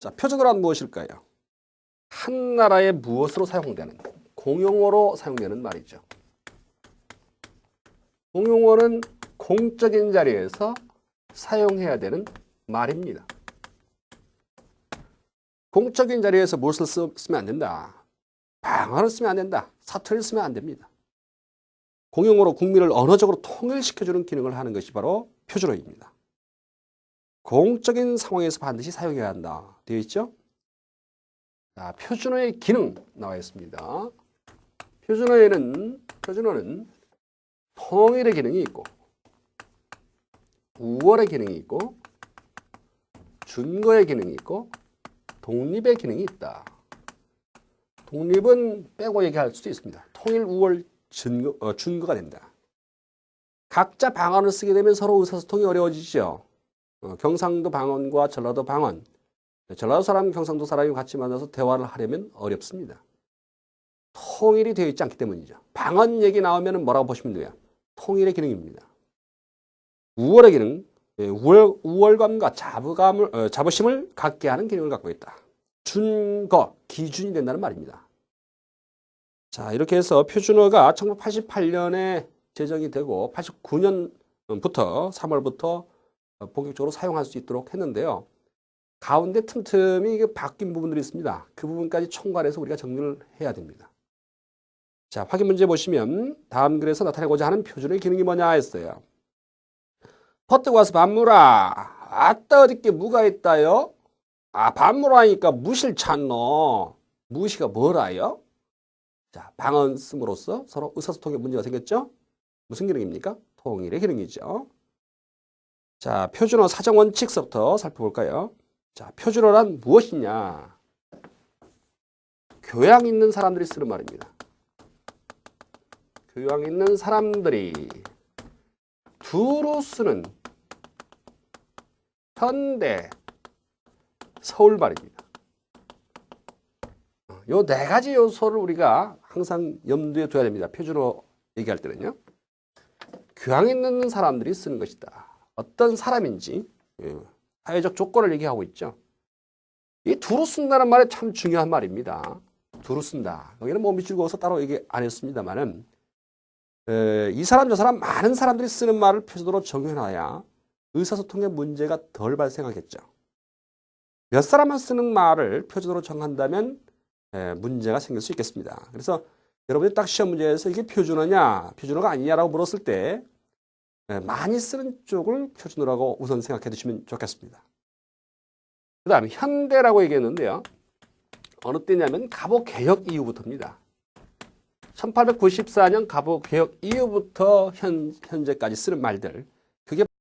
자, 표준어란 무엇일까요? 한 나라의 무엇으로 사용되는 공용어로 사용되는 말이죠. 공용어는 공적인 자리에서 사용해야 되는 말입니다. 공적인 자리에서 무엇을 쓰, 쓰면 안 된다. 방언을 쓰면 안 된다. 사투리를 쓰면 안 됩니다. 공용어로 국민을 언어적으로 통일시켜주는 기능을 하는 것이 바로 표준어입니다. 공적인 상황에서 반드시 사용해야 한다. 되어 있죠? 자, 표준어의 기능 나와 있습니다. 표준어에는 표준어는 통일의 기능이 있고 우월의 기능이 있고 준거의 기능이 있고 독립의 기능이 있다. 독립은 빼고 얘기할 수도 있습니다. 통일, 우월, 준거, 어, 준거가 된다. 각자 방언을 쓰게 되면 서로 의사소통이 어려워지죠. 어, 경상도 방언과 전라도 방언, 전라도 사람, 경상도 사람이 같이 만나서 대화를 하려면 어렵습니다. 통일이 되어 있지 않기 때문이죠. 방언 얘기 나오면 뭐라고 보시면 돼요? 통일의 기능입니다. 우월의 기능, 예, 우월, 우월감과 자부감을, 어, 자부심을 갖게 하는 기능을 갖고 있다. 준거, 기준이 된다는 말입니다. 자, 이렇게 해서 표준어가 1988년에 제정이 되고 89년부터 3월부터 본격적으로 사용할 수 있도록 했는데요. 가운데 틈틈이 바뀐 부분들이 있습니다. 그 부분까지 총괄해서 우리가 정리를 해야 됩니다. 자, 확인 문제 보시면 다음 글에서 나타내고자 하는 표준의 기능이 뭐냐 했어요. 퍼뜩 와서 밥 물아. 아따 어디께 무가 있다요? 아, 밥물하니까 무실 찾노. 무시가 뭐라요? 자, 방언 씀으로써 서로 의사소통에 문제가 생겼죠? 무슨 기능입니까? 통일의 기능이죠. 자, 표준어 사정 원칙서부터 살펴볼까요? 자, 표준어란 무엇이냐? 교양 있는 사람들이 쓰는 말입니다. 교양 있는 사람들이 두루 쓰는 현대 서울 말입니다. 요 네 가지 요소를 우리가 항상 염두에 둬야 됩니다. 표준어 얘기할 때는요. 교양 있는 사람들이 쓰는 것이다. 어떤 사람인지 예, 사회적 조건을 얘기하고 있죠. 이 두루 쓴다는 말이 참 중요한 말입니다. 두루 쓴다. 여기는 몸이 즐거워서 따로 얘기 안 했습니다만은 에, 이 사람 저 사람 많은 사람들이 쓰는 말을 표준어로 정해놔야 의사소통의 문제가 덜 발생하겠죠. 몇 사람만 쓰는 말을 표준어로 정한다면 에, 문제가 생길 수 있겠습니다. 그래서 여러분이 딱 시험 문제에서 이게 표준어냐, 표준어가 아니냐라고 물었을 때 에, 많이 쓰는 쪽을 표준어라고 우선 생각해 두시면 좋겠습니다. 그 다음에 현대라고 얘기했는데요. 어느 때냐면 갑오개혁 이후부터입니다. 1894년 갑오개혁 이후부터 현, 현재까지 쓰는 말들